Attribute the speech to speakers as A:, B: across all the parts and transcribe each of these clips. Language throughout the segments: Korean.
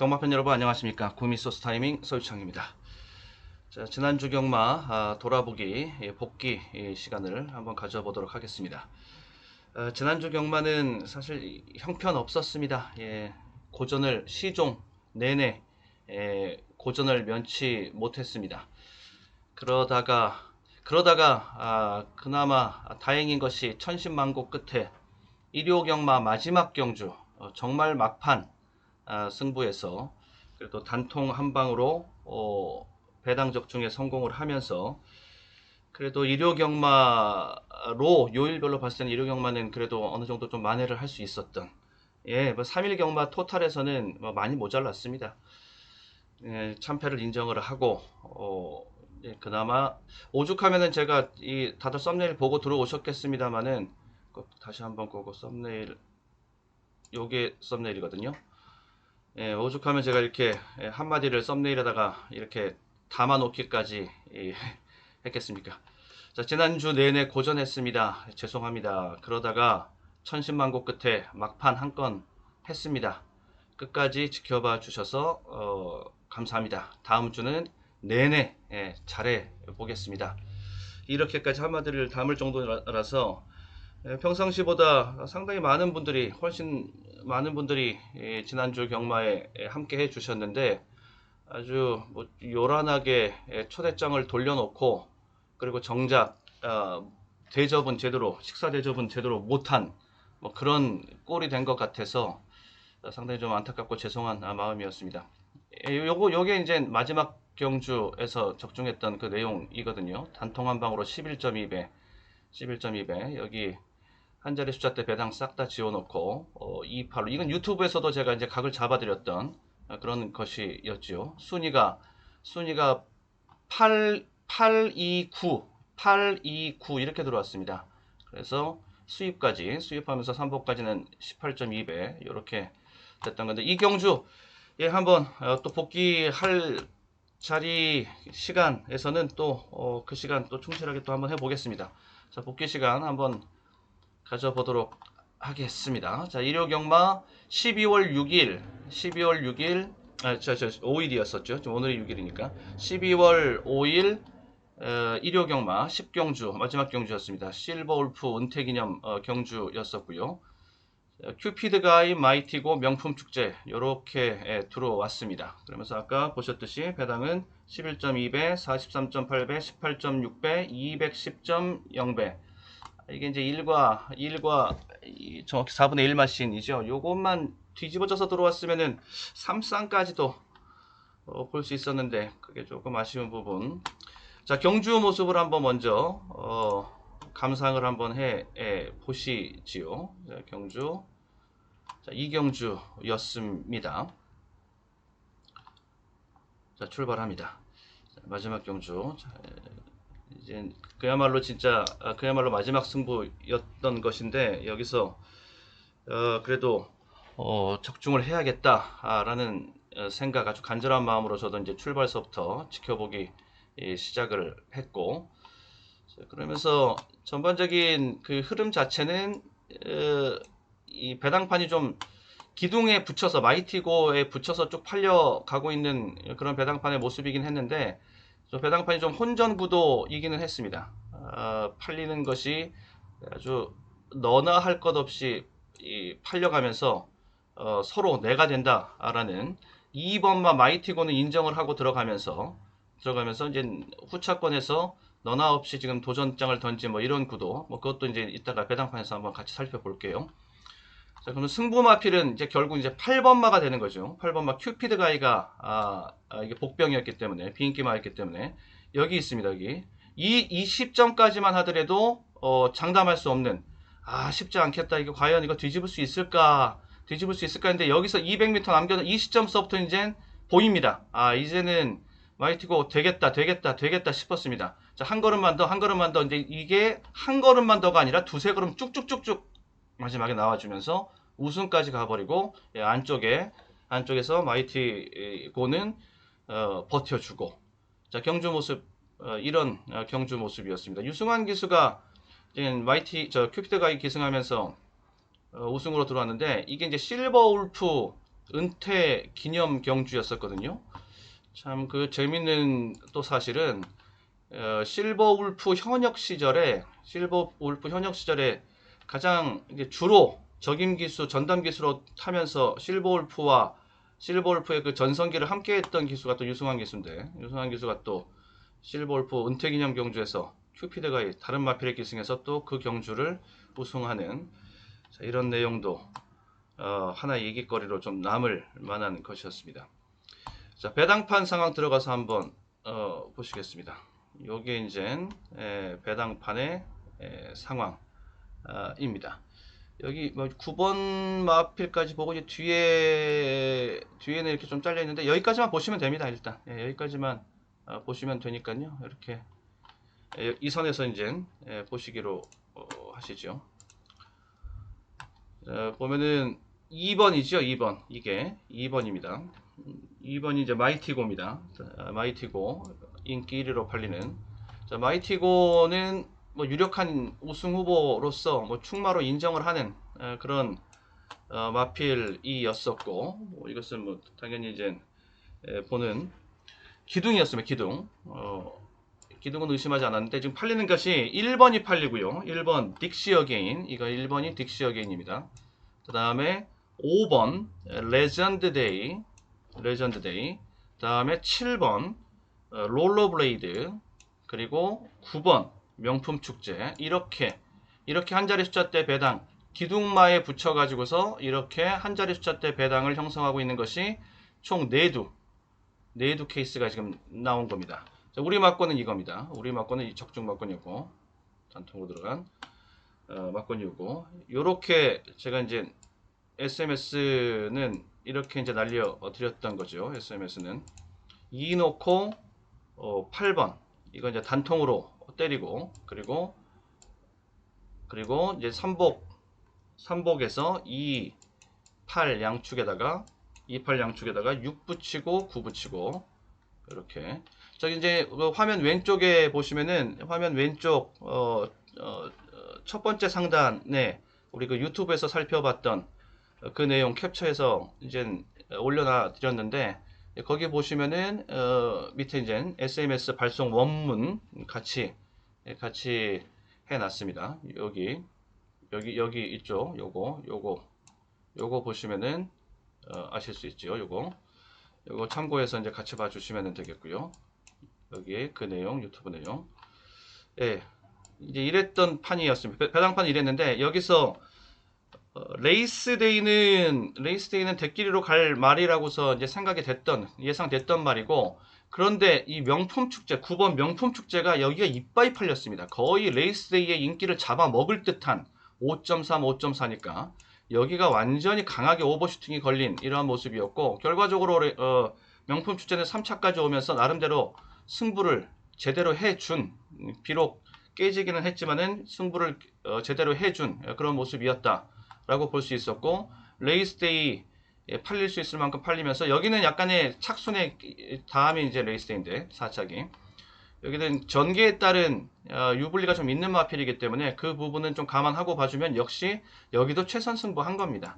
A: 경마팬 여러분 안녕하십니까? 구미소스 타이밍 서유창입니다. 자, 지난주 경마 아, 돌아보기 예, 복귀 예, 시간을 한번 가져보도록 하겠습니다. 어, 지난주 경마는 사실 이- 형편 없었습니다. 예, 고전을 시종 내내 예, 고전을 면치 못했습니다. 그러다가 그러다가 아, 그나마 다행인 것이 천신만고 끝에 일요 경마 마지막 경주 어, 정말 막판 아, 승부에서 그래도 단통 한 방으로 어, 배당 적중에 성공을 하면서 그래도 일요 경마로 요일별로 봤을 때는 일요 경마는 그래도 어느 정도 좀 만회를 할 수 있었던 예, 뭐 3일 경마 토탈에서는 뭐 많이 모자랐습니다. 예, 참패를 인정을 하고 어, 예, 그나마 오죽하면은 제가 이 다들 썸네일 보고 들어오셨겠습니다만은 다시 한번 끄고 썸네일 요게 썸네일이거든요. 예, 오죽하면 제가 이렇게 예, 한마디를 썸네일에다가 이렇게 담아 놓기까지 예, 했겠습니까? 자, 지난주 내내 고전했습니다. 죄송합니다. 그러다가 천신만고 끝에 막판 한 건 했습니다. 끝까지 지켜봐 주셔서 어, 감사합니다. 다음 주는 내내 예, 잘해 보겠습니다. 이렇게까지 한마디를 담을 정도라서 예, 평상시보다 상당히 많은 분들이 훨씬 많은 분들이 예, 지난주 경마에 예, 함께 해 주셨는데 아주 뭐 요란하게 예, 초대장을 돌려놓고 그리고 정작 어, 대접은 제대로 식사 대접은 제대로 못한 뭐 그런 꼴이 된 것 같아서 상당히 좀 안타깝고 죄송한 아, 마음이었습니다. 예, 요거 요게 이제 마지막 경주에서 적중했던 그 내용이거든요. 단통 한 방으로 11.2배 11.2배 여기 한 자리 숫자 때 배당 싹 다 지워놓고 어, 28로 이건 유튜브에서도 제가 이제 각을 잡아드렸던 어, 그런 것이었지요. 순위가 순위가 8 829 829 이렇게 들어왔습니다. 그래서 수입까지 수입하면서 삼복까지는 18.2배 이렇게 됐던 건데 이 경주 예 한번 어, 또 복귀할 자리 시간에서는 또그 시간 또 충실하게 또 한번 해보겠습니다. 자 복귀 시간 한번 가져보도록 하겠습니다. 자, 일요 경마 12월 6일, 12월 6일, 아, 저, 저, 5일이었었죠. 지금 오늘이 6일이니까. 12월 5일, 어, 일요 경마 10경주, 마지막 경주였습니다. 실버 울프 은퇴 기념 어, 경주였었고요. 어, 큐피드 가이 마이티고 명품 축제 요렇게 예, 들어왔습니다. 그러면서 아까 보셨듯이 배당은 11.2배, 43.8배, 18.6배, 210.0배. 이게 이제 1과 1과 이 정확히 4분의 1 마신이죠. 요것만 뒤집어져서 들어왔으면은 3쌍까지도 어, 볼 수 있었는데 그게 조금 아쉬운 부분. 자 경주 모습을 한번 먼저 어, 감상을 한번 해, 해 보시지요. 자, 경주 자 이경주였습니다. 자 출발합니다. 자, 마지막 경주. 자, 이제 그야말로 진짜 아, 그야말로 마지막 승부였던 것인데 여기서 어, 그래도 어, 적중을 해야겠다라는 어, 생각 아주 간절한 마음으로 저도 이제 출발서부터 지켜보기 예, 시작을 했고 자, 그러면서 전반적인 그 흐름 자체는 어, 이 배당판이 좀 기둥에 붙여서 마이티고에 붙여서 쭉 팔려 가고 있는 그런 배당판의 모습이긴 했는데 저 배당판이 좀 혼전 구도이기는 했습니다. 아, 팔리는 것이 아주 너나 할 것 없이 이 팔려가면서 어, 서로 내가 된다라는 2번마 마이티고는 인정을 하고 들어가면서 들어가면서 이제 후차권에서 너나 없이 지금 도전장을 던진 뭐 이런 구도 뭐 그것도 이제 이따가 배당판에서 한번 같이 살펴볼게요. 자, 그러면 승부마필은 이제 결국 이제 8번마가 되는 거죠. 8번마 큐피드 가이가 아, 아, 이게 복병이었기 때문에 비인기마였기 때문에 여기 있습니다. 여기 이, 이 10점까지만 하더라도 어, 장담할 수 없는 아 쉽지 않겠다. 이거 과연 이거 뒤집을 수 있을까? 뒤집을 수 있을까 했는데 여기서 200m 남겨둔 이 시점서부터 이제 보입니다. 아 이제는 마이티고 되겠다, 되겠다, 되겠다 싶었습니다. 자 한 걸음만 더, 한 걸음만 더 이제 이게 한 걸음만 더가 아니라 두세 걸음 쭉쭉쭉쭉 마지막에 나와주면서 우승까지 가버리고 예, 안쪽에 안쪽에서 마이티 고는 어, 버텨주고 자 경주 모습 어, 이런 어, 경주 모습이었습니다. 유승환 기수가 마이티 저 큐피드 가이 기승하면서 어, 우승으로 들어왔는데 이게 이제 실버 울프 은퇴 기념 경주였었거든요. 참 그 재밌는 또 사실은 어, 실버 울프 현역 시절에 실버 울프 현역 시절에 가장 주로 적임 기수 전담 기수로 타면서 실버 울프와 실버 울프의 그 전성기를 함께 했던 기수가 또 유승환 기수인데 유승환 기수가 또 실버 울프 은퇴 기념 경주에서 큐피드가 이 다른 마필의 기승에서 또 그 경주를 우승하는 자, 이런 내용도 어, 하나의 얘기거리로 좀 남을 만한 것이었습니다. 자, 배당판 상황 들어가서 한번 어, 보시겠습니다. 요게 이제 에, 배당판의 에, 상황 입니다. 여기 뭐 9번 마필까지 보고 이제 뒤에 뒤에는 이렇게 좀 잘려 있는데 여기까지만 보시면 됩니다. 일단 예, 여기까지만 어, 보시면 되니까요. 이렇게 예, 이 선에서 이제 예, 보시기로 어, 하시죠. 자, 보면은 2번이죠. 2번 이게 2번입니다. 2번이 이제 마이티고입니다. 자, 마이티고 인기 1위로 팔리는 자, 마이티고는 뭐 유력한 우승 후보로서 뭐 충마로 인정을 하는 어, 그런 어, 마필이었었고 뭐 이것은 뭐 당연히 이제 에, 보는 기둥이었으면 기둥. 어, 기둥은 의심하지 않았는데 지금 팔리는 것이 1번이 팔리고요. 1번 딕시 어게인 이거 1번이 딕시 어게인입니다. 그 다음에 5번 레전드 데이 레전드 데이. 그 다음에 7번 어, 롤러블레이드 그리고 9번 명품 축제 이렇게 이렇게 한 자리 숫자 대 배당 기둥마에 붙여 가지고서 이렇게 한 자리 숫자 대 배당을 형성하고 있는 것이 총 4두 4두 케이스가 지금 나온 겁니다. 자, 우리 막권은 이겁니다. 우리 막권은 이 적중 막권이었고 단통으로 들어간 어, 막권이었고 요렇게 제가 이제 SMS는 이렇게 이제 날려 드렸던 거죠. SMS는 2 놓고 어, 8번 이거 이제 단통으로 때리고 그리고 그리고 이제 삼복 삼복에서 2, 8 양축에다가 2, 8 양축에다가 6 붙이고 9 붙이고 이렇게. 저기 이제 그 화면 왼쪽에 보시면은 화면 왼쪽 어, 어, 어, 첫 번째 상단에 우리 그 유튜브에서 살펴봤던 그 내용 캡처해서 이제 올려놔 드렸는데 거기 보시면은 어, 밑에 이제 SMS 발송 원문 같이 같이 해놨습니다. 여기 여기 여기 있죠. 요거 요거 요거 보시면은 어, 아실 수 있죠. 요거 요거 참고해서 이제 같이 봐주시면 되겠고요. 여기에 그 내용 유튜브 내용 예 이제 이랬던 판이었습니다. 배- 배당판 이랬는데 여기서 어, 레이스데이는 레이스데이는 대끼리로 갈 말이라고서 이제 생각이 됐던 예상됐던 말이고 그런데 이 명품 축제 9번 명품 축제가 여기가 이빠이 팔렸습니다. 거의 레이스데이의 인기를 잡아먹을 듯한 5.3, 5.4니까 여기가 완전히 강하게 오버슈팅이 걸린 이러한 모습이었고 결과적으로 레- 어, 명품 축제는 3차까지 오면서 나름대로 승부를 제대로 해준 음, 비록 깨지기는 했지만은 승부를 어, 제대로 해준 그런 모습이었다 라고 볼 수 있었고 레이스데이 예, 팔릴 수 있을 만큼 팔리면서 여기는 약간의 착순의 다음이 이제 레이스데이인데 4착이 여기는 전개에 따른 어, 유불리가 좀 있는 마필이기 때문에 그 부분은 좀 감안하고 봐주면 역시 여기도 최선 승부한 겁니다.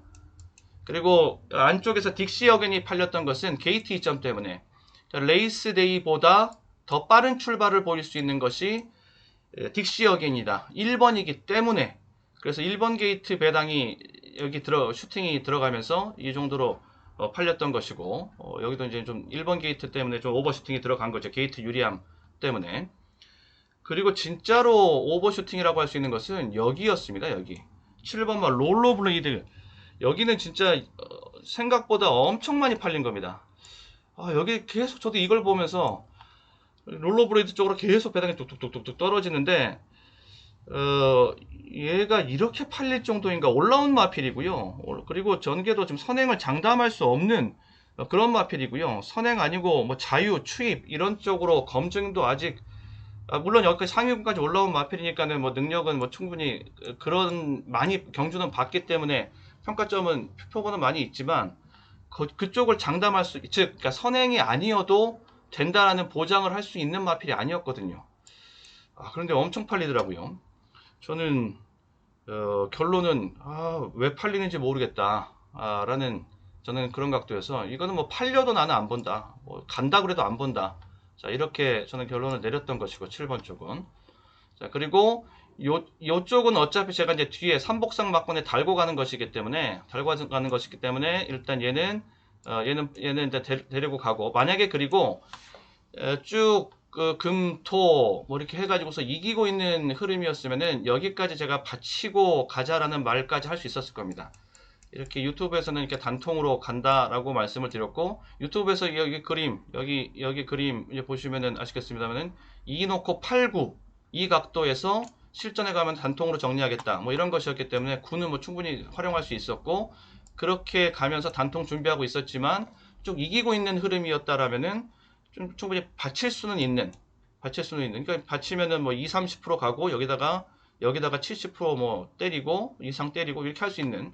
A: 그리고 안쪽에서 딕시 어겐이 팔렸던 것은 게이트 이점 때문에 레이스데이보다 더 빠른 출발을 보일 수 있는 것이 예, 딕시 어겐이다. 1번이기 때문에 그래서 1번 게이트 배당이 여기 들어 슈팅이 들어가면서 이 정도로 어, 팔렸던 것이고 어, 여기도 이제 좀 1번 게이트 때문에 좀 오버슈팅이 들어간 거죠. 게이트 유리함 때문에 그리고 진짜로 오버슈팅이라고 할 수 있는 것은 여기였습니다. 여기 7번만 롤러블레이드 여기는 진짜 어, 생각보다 엄청 많이 팔린 겁니다. 아, 여기 계속 저도 이걸 보면서 롤러블레이드 쪽으로 계속 배당이 뚝뚝뚝뚝 떨어지는데 어, 얘가 이렇게 팔릴 정도인가 올라온 마필이고요. 어, 그리고 전개도 지금 선행을 장담할 수 없는 어, 그런 마필이고요. 선행 아니고 뭐 자유, 추입 이런 쪽으로 검증도 아직 아, 물론 여기까지 상위군까지 올라온 마필이니까는 뭐 능력은 뭐 충분히 그- 그런 많이 경주는 봤기 때문에 평가점은 표본은 많이 있지만 그, 그쪽을 장담할 수, 즉 그러니까 선행이 아니어도 된다라는 보장을 할 수 있는 마필이 아니었거든요. 아, 그런데 엄청 팔리더라고요. 저는 어, 결론은 아, 왜 팔리는지 모르겠다. 아, 라는 저는 그런 각도여서 이거는 뭐 팔려도 나는 안 본다. 뭐 간다 그래도 안 본다. 자, 이렇게 저는 결론을 내렸던 것이고 7번 쪽은. 자, 그리고 요 요쪽은 어차피 제가 이제 뒤에 삼복상 막번에 달고 가는 것이기 때문에 달고 가는 것이기 때문에 일단 얘는 어, 얘는 얘는 이제 데, 데리고 가고 만약에 그리고 쭉 그 금 토 뭐 이렇게 해가지고서 이기고 있는 흐름이었으면은 여기까지 제가 받치고 가자라는 말까지 할 수 있었을 겁니다. 이렇게 유튜브에서는 이렇게 단통으로 간다라고 말씀을 드렸고 유튜브에서 여기 그림 여기 여기 그림 이제 보시면은 아시겠습니다만은 2 놓고 8, 9이 각도에서 실전에 가면 단통으로 정리하겠다 뭐 이런 것이었기 때문에 9는 뭐 충분히 활용할 수 있었고 그렇게 가면서 단통 준비하고 있었지만 쭉 이기고 있는 흐름이었다라면은 좀 충분히 받칠 수는 있는 받칠 수는 있는 그러니까 받치면은 뭐 2, 30% 가고 여기다가 여기다가 70%뭐 때리고 이상 때리고 이렇게 할 수 있는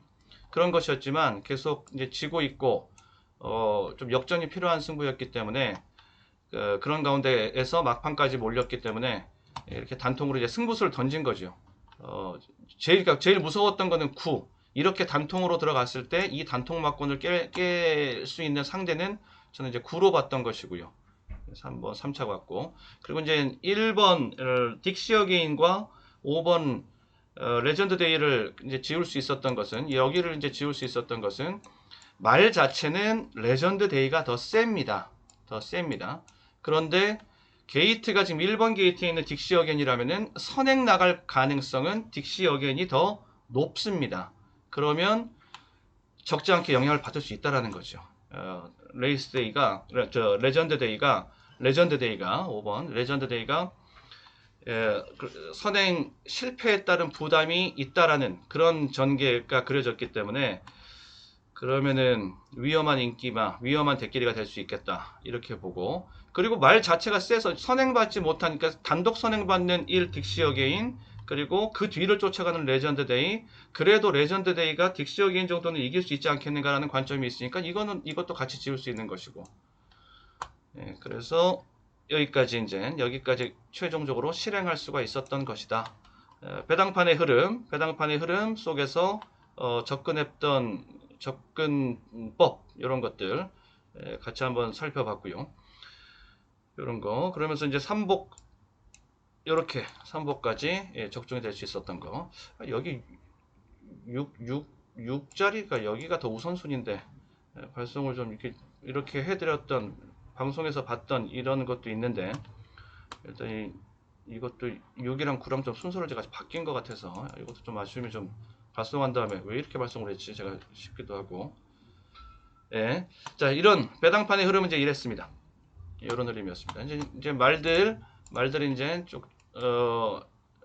A: 그런 것이었지만 계속 이제 지고 있고 어 좀 역전이 필요한 승부였기 때문에 그, 그런 가운데에서 막판까지 몰렸기 때문에 이렇게 단통으로 이제 승부수를 던진 거죠. 어 제일 그러니까 제일 무서웠던 거는 9 이렇게 단통으로 들어갔을 때 이 단통 막권을 깰 수 있는 상대는 저는 이제 9로 봤던 것이고요. 3번 3차 같고 그리고 이제 1번 어, 딕시어 게인과 5번 어, 레전드 데이를 이제 지울 수 있었던 것은 여기를 이제 지울 수 있었던 것은 말 자체는 레전드 데이가 더 셉니다. 더 셉니다. 그런데 게이트가 지금 1번 게이트에 있는 딕시 어겐이라면은 선행 나갈 가능성은 딕시 어겐이 더 높습니다. 그러면 적지 않게 영향을 받을 수 있다라는 거죠. 어, 레이스 데이가 레- 저 레전드 데이가 레전드 데이가 5번 레전드 데이가 에, 그 선행 실패에 따른 부담이 있다라는 그런 전개가 그려졌기 때문에 그러면은 위험한 인기마, 위험한 대끼리가 될 수 있겠다 이렇게 보고. 그리고 말 자체가 세서 선행받지 못하니까 단독 선행받는 1 딕시 어게인 그리고 그 뒤를 쫓아가는 레전드 데이. 그래도 레전드 데이가 딕시 어게인 정도는 이길 수 있지 않겠는가라는 관점이 있으니까 이거는 이것도 같이 지울 수 있는 것이고 예, 그래서 여기까지 이제 여기까지 최종적으로 실행할 수가 있었던 것이다. 에, 배당판의 흐름, 배당판의 흐름 속에서 어, 접근했던 접근법 이런 것들 에, 같이 한번 살펴봤고요. 이런 거 그러면서 이제 삼복 이렇게 삼복까지 예, 적중이 될 수 있었던 거 아, 여기 6, 6, 6자리가 여기가 더 우선순위인데 에, 발송을 좀 이렇게 이렇게 해드렸던 방송에서 봤던 이런 것도 있는데 일단 이, 이것도 6이랑 9랑 좀 순서를 제가 바뀐 것 같아서 이것도 좀 아쉬움이 좀 발송한 다음에 왜 이렇게 발송을 했지 제가 싶기도 하고 예. 자 이런 배당판의 흐름은 이제 이랬습니다 이런 흐름이었습니다 이제, 이제 말들 말들이 이제 쭉 어,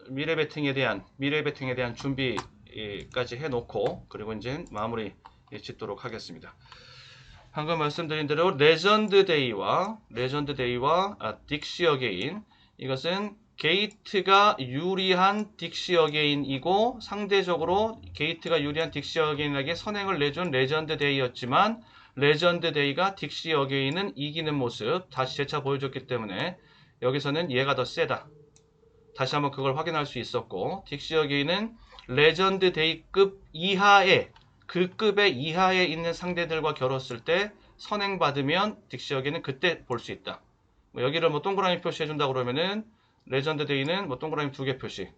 A: 미래 베팅에 대한 미래 베팅에 대한 준비까지 해놓고 그리고 이제 마무리 짓도록 하겠습니다. 방금 말씀드린 대로 레전드 데이와 레전드 데이와 아, 딕시 어게인 이것은 게이트가 유리한 딕시 어게인이고 상대적으로 게이트가 유리한 딕시 어게인에게 선행을 내준 레전드 데이였지만 레전드 데이가 딕시 어게인은 이기는 모습 다시 재차 보여줬기 때문에 여기서는 얘가 더 세다. 다시 한번 그걸 확인할 수 있었고 딕시 어게인은 레전드 데이급 이하의 그 급의 이하에 있는 상대들과 겨뤘을 때 선행받으면 딕시어기는 그때 볼 수 있다. 뭐 여기를 뭐 동그라미 표시해준다 그러면은 레전드 데이는 뭐 동그라미 두 개 표시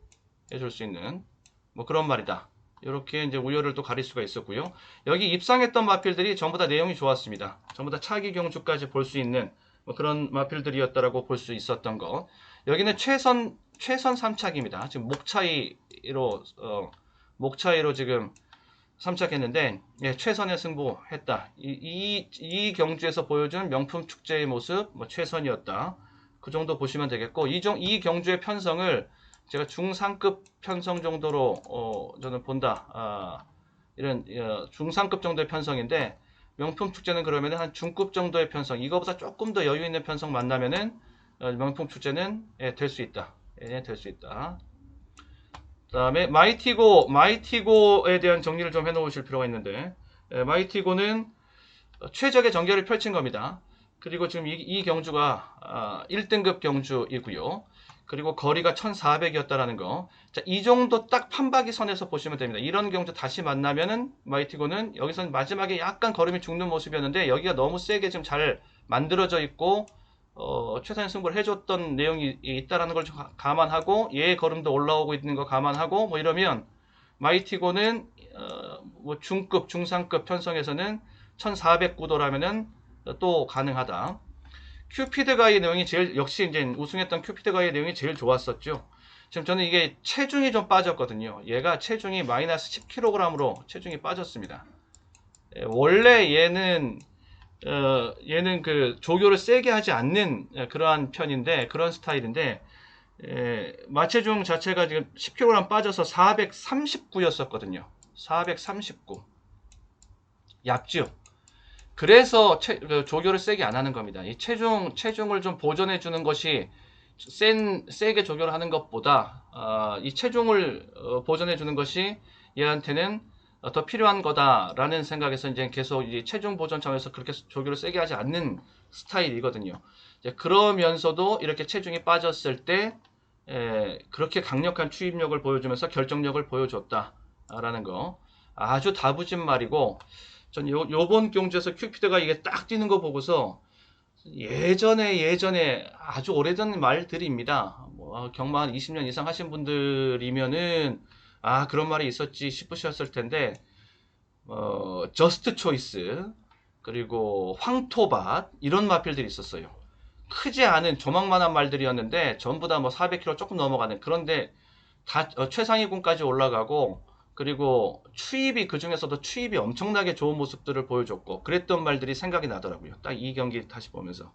A: 해줄 수 있는 뭐 그런 말이다. 이렇게 이제 우열을 또 가릴 수가 있었고요. 여기 입상했던 마필들이 전부 다 내용이 좋았습니다. 전부 다 차기 경주까지 볼 수 있는 뭐 그런 마필들이었다라고 볼 수 있었던 거. 여기는 최선 최선 3착입니다. 지금 목 차이로 어, 목 차이로 지금 3착했는데 예, 최선의 승부했다. 이, 이, 이 경주에서 보여준 명품 축제의 모습 뭐 최선이었다. 그 정도 보시면 되겠고 이, 정, 이 경주의 편성을 제가 중상급 편성 정도로 어, 저는 본다. 아, 이런 어, 중상급 정도의 편성인데 명품 축제는 그러면 한 중급 정도의 편성. 이거보다 조금 더 여유 있는 편성 만나면은 어, 명품 축제는 예, 될 수 있다. 예, 될 수 있다. 그 다음에 마이티고 마이티고에 대한 정리를 좀 해놓으실 필요가 있는데 예, 마이티고는 최적의 전개를 펼친 겁니다. 그리고 지금 이, 이 경주가 아, 1등급 경주이고요. 그리고 거리가 1400이었다라는 거. 자, 이 정도 딱 판박이 선에서 보시면 됩니다. 이런 경우 다시 만나면은 마이티고는 여기서 마지막에 약간 걸음이 죽는 모습이었는데 여기가 너무 세게 지금 잘 만들어져 있고 어, 최선의 승부를 해줬던 내용이 있다라는 걸 감안하고 얘의 걸음도 올라오고 있는 거 감안하고 뭐 이러면 마이티고는 어, 뭐 중급, 중상급 편성에서는 1409도라면은 또 가능하다. 큐피드 가의 내용이 제일 역시 이제 우승했던 큐피드 가의 내용이 제일 좋았었죠. 지금 저는 이게 체중이 좀 빠졌거든요. 얘가 체중이 마이너스 10kg으로 체중이 빠졌습니다. 예, 원래 얘는 어, 얘는 그 조교를 세게 하지 않는 예, 그러한 편인데 그런 스타일인데 예, 마체중 자체가 지금 10kg 빠져서 439였었거든요. 439. 얇죠. 그래서 체- 그 조교를 세게 안 하는 겁니다. 이 체중 체중을 좀 보존해 주는 것이 센 세게 조교를 하는 것보다 아, 이 체중을 어, 보존해 주는 것이 얘한테는 어, 더 필요한 거다라는 생각에서 이제 계속 이 체중 보존 차원에서 그렇게 조교를 세게 하지 않는 스타일이거든요. 이제 그러면서도 이렇게 체중이 빠졌을 때 에, 그렇게 강력한 추입력을 보여주면서 결정력을 보여줬다라는 거 아주 다부진 말이고 전 요, 요번 경주에서 큐피드가 이게 딱 뛰는 거 보고서 예전에 예전에 아주 오래전 말들입니다. 뭐 경마 한 20년 이상 하신 분들이면은 아 그런 말이 있었지 싶으셨을 텐데 어 저스트 초이스 그리고 황토밭 이런 마필들이 있었어요. 크지 않은 조망만한 말들이었는데 전부 다 뭐 400km 조금 넘어가는 그런데 다 어, 최상위군까지 올라가고 그리고 추입이 그 중에서도 추입이 엄청나게 좋은 모습들을 보여줬고 그랬던 말들이 생각이 나더라고요. 딱 이 경기 다시 보면서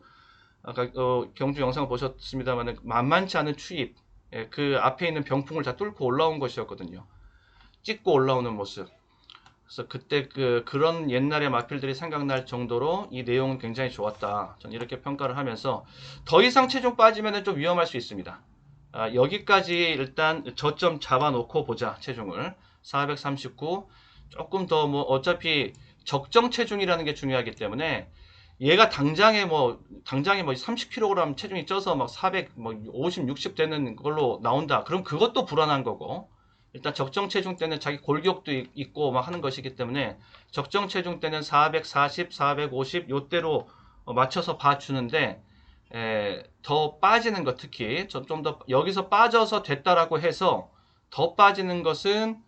A: 아까 어, 경주 영상을 보셨습니다만 만만치 않은 추입 예, 그 앞에 있는 병풍을 다 뚫고 올라온 것이었거든요. 찍고 올라오는 모습. 그래서 그때 그 그런 옛날의 마필들이 생각날 정도로 이 내용은 굉장히 좋았다. 전 이렇게 평가를 하면서 더 이상 체중 빠지면 좀 위험할 수 있습니다. 아, 여기까지 일단 저점 잡아놓고 보자 체중을 439 조금 더 뭐 어차피 적정 체중이라는 게 중요하기 때문에 얘가 당장에 뭐 당장에 뭐 30kg 체중이 쪄서 막 400, 뭐 50, 60 되는 걸로 나온다. 그럼 그것도 불안한 거고. 일단 적정 체중 때는 자기 골격도 있- 있고 막 하는 것이기 때문에 적정 체중 때는 440, 450 요대로 어, 맞춰서 봐주는데 에, 더 빠지는 것 특히 좀 더 여기서 빠져서 됐다라고 해서 더 빠지는 것은 어,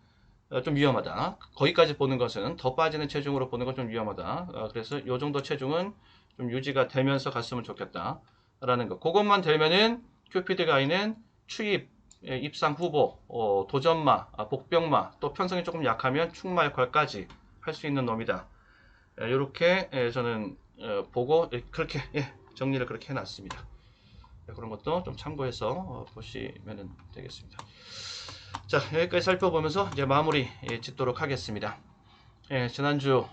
A: 좀 위험하다. 거기까지 보는 것은 더 빠지는 체중으로 보는 건 좀 위험하다. 어, 그래서 이 정도 체중은 좀 유지가 되면서 갔으면 좋겠다라는 거. 그것만 되면은 큐피드 가이는 추입 예, 입상 후보, 어, 도전마, 아, 복병마, 또 편성이 조금 약하면 충마 역할까지 할 수 있는 놈이다. 이렇게 저는 어, 보고 예, 그렇게 예, 정리를 그렇게 해놨습니다. 예, 그런 것도 좀 참고해서 어, 보시면 되겠습니다. 자 여기까지 살펴보면서 이제 마무리 예, 짓도록 하겠습니다. 예, 지난주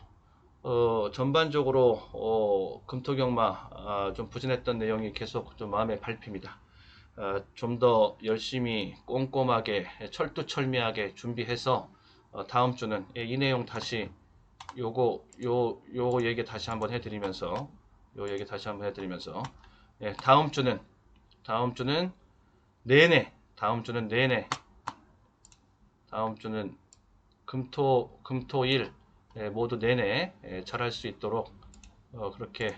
A: 어, 전반적으로 어, 금토경마 아, 좀 부진했던 내용이 계속 좀 마음에 밟힙니다. 아, 좀더 열심히 꼼꼼하게 철두철미하게 준비해서 어, 다음 주는 예, 이 내용 다시 요거 요 요거 얘기 다시 한번 해드리면서 요 얘기 다시 한번 해드리면서 예, 다음 주는 다음 주는 내내 다음 주는 내내 다음 주는 금토 금토일 예, 모두 내내 예, 잘할 수 있도록 어, 그렇게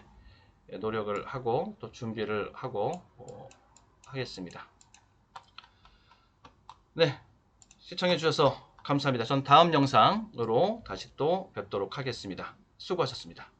A: 예, 노력을 하고 또 준비를 하고 어, 하겠습니다. 네 시청해 주셔서 감사합니다. 전 다음 영상으로 다시 또 뵙도록 하겠습니다. 수고하셨습니다.